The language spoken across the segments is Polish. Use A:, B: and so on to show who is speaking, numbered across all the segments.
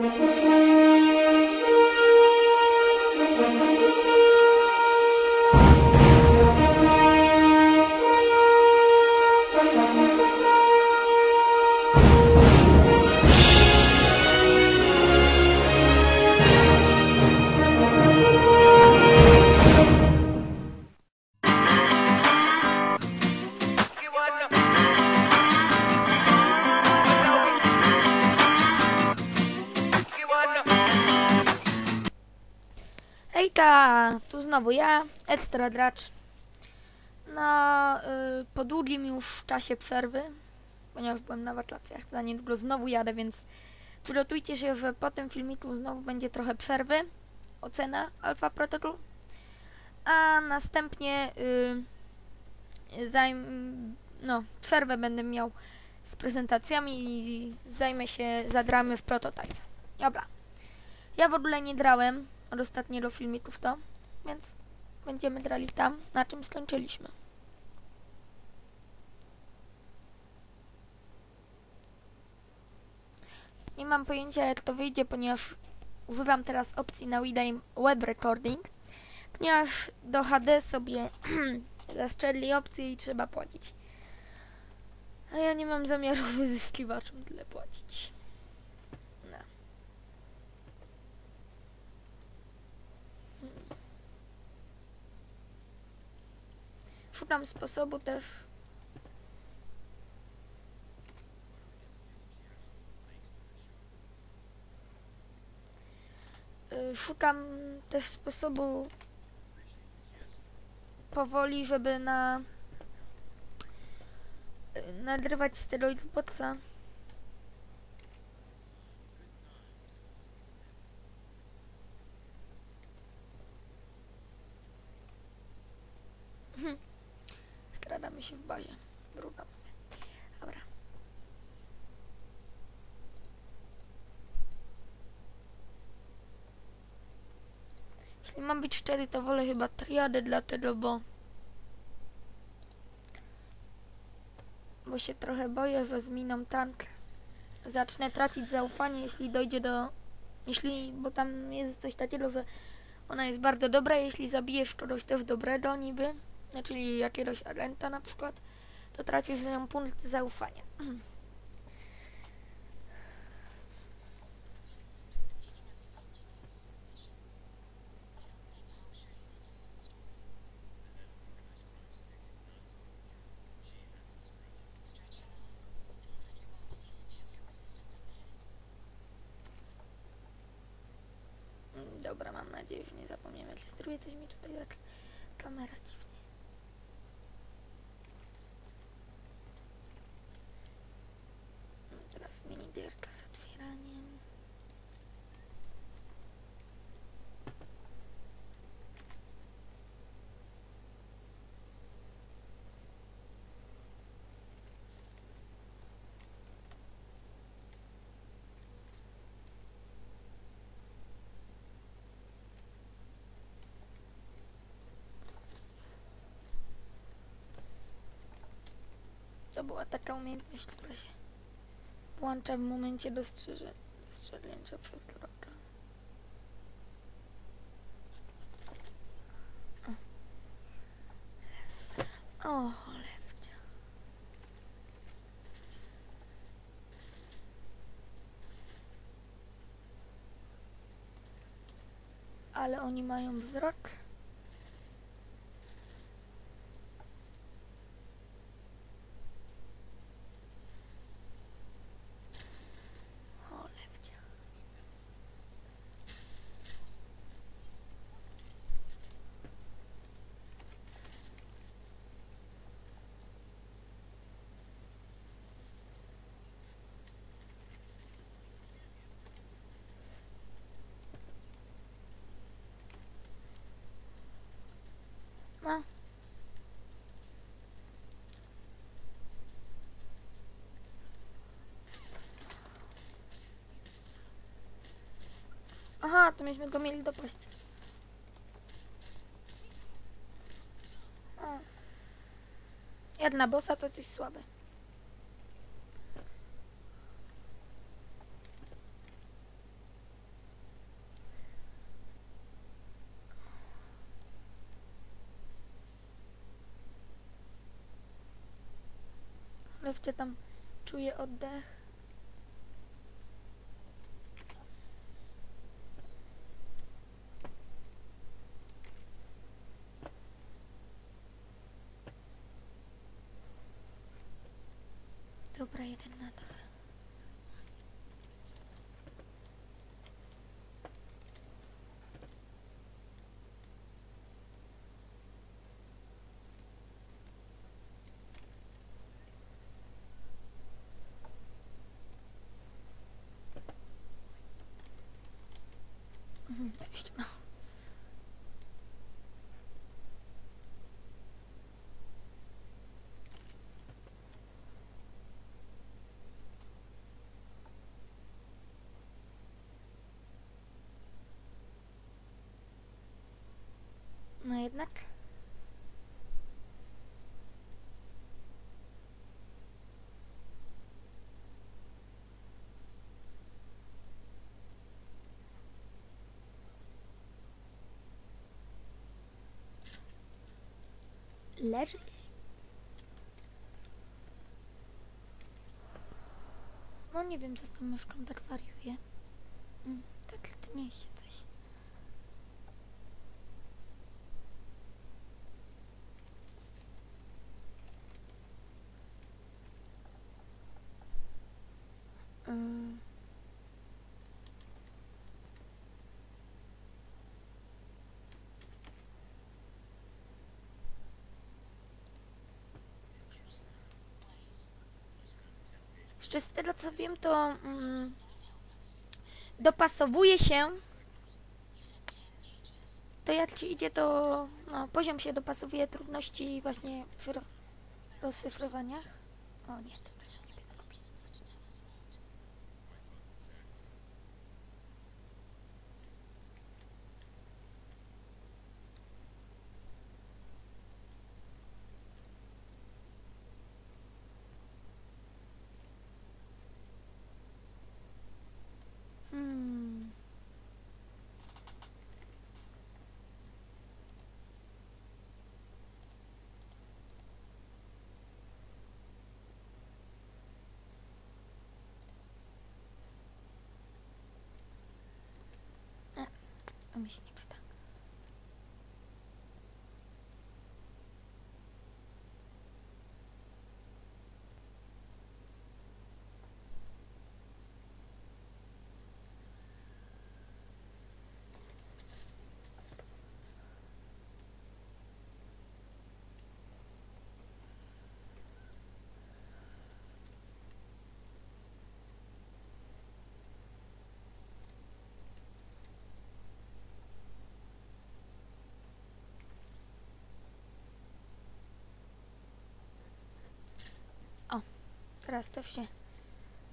A: Thank you. Znowu ja, Extra Dracz. Na y, po długim już czasie przerwy, ponieważ byłem na wakacjach, za niedługo znowu jadę, więc przygotujcie się, że po tym filmiku znowu będzie trochę przerwy, ocena Alpha Protocol, a następnie y, zajm, no, przerwę będę miał z prezentacjami i zajmę się, zagramy w prototype. Dobra. Ja w ogóle nie grałem od ostatniego filmiku w to, więc będziemy grali tam, na czym skończyliśmy. Nie mam pojęcia jak to wyjdzie, ponieważ używam teraz opcji na Web Recording, ponieważ do HD sobie zaszczeli opcję i trzeba płacić. A ja nie mam zamiaru wyzyskiwaczom tyle płacić. No. Szukam sposobu też. Y, Szukam też sposobu powoli, żeby na y, nagrywać steroid botsa. Skradamy się w bazie. Druga. Dobra. Jeśli mam być szczery, to wolę chyba triadę dlatego, bo bo się trochę boję, że z miną tank zacznę tracić zaufanie, jeśli dojdzie do jeśli, bo tam jest coś takiego, że ona jest bardzo dobra, jeśli zabijesz kogoś też dobrego niby, czyli jakiegoś agenta na przykład, to tracisz z nią punkt zaufania. Dobra, mam nadzieję, że nie zapomniałem, się steruje coś mi tutaj tak kamera dziwnie. Mm, Teraz mini dyrka z otwieraniem. To była taka umiejętność, która się włącza w momencie dostrzeże, dostrzegnięcia przez wroga. O, O, cholewcia. Ale oni mają wzrok. To myśmy go mieli dopaść. O. Jak bossa to coś słabe. Ale tam czuję oddech. nicht. Leży. No nie wiem, co z tą myszką tak wariuje. Mm, tak tnie się coś. Mm. Jeszcze z tego co wiem, to mm, dopasowuje się. To jak ci idzie, to no, poziom się dopasowuje trudności właśnie przy ro rozszyfrowaniach. O nie, to to mi się nie przyda. Teraz też się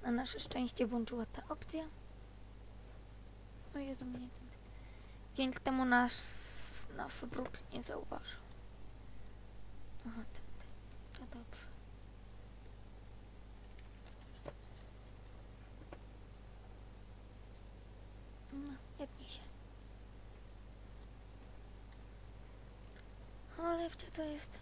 A: na nasze szczęście włączyła ta opcja. O Jezu, mnie ten... Dzięki temu nasz, nasz bruk nie zauważył. Aha, ten, ten. No dobrze. No, jedni się. Ale w to jest...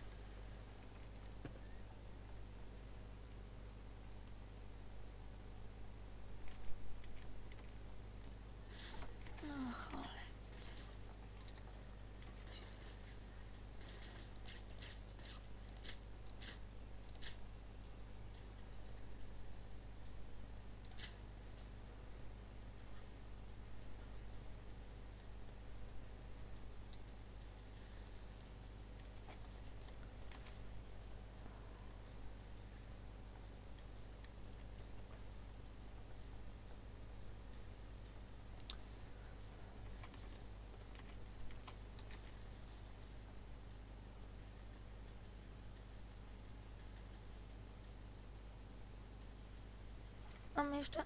A: jeszcze...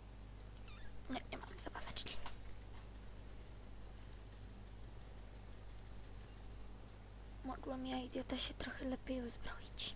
A: Nie, nie mamy zabaweczki. Mogłam ja, idiota, się trochę lepiej uzbroić.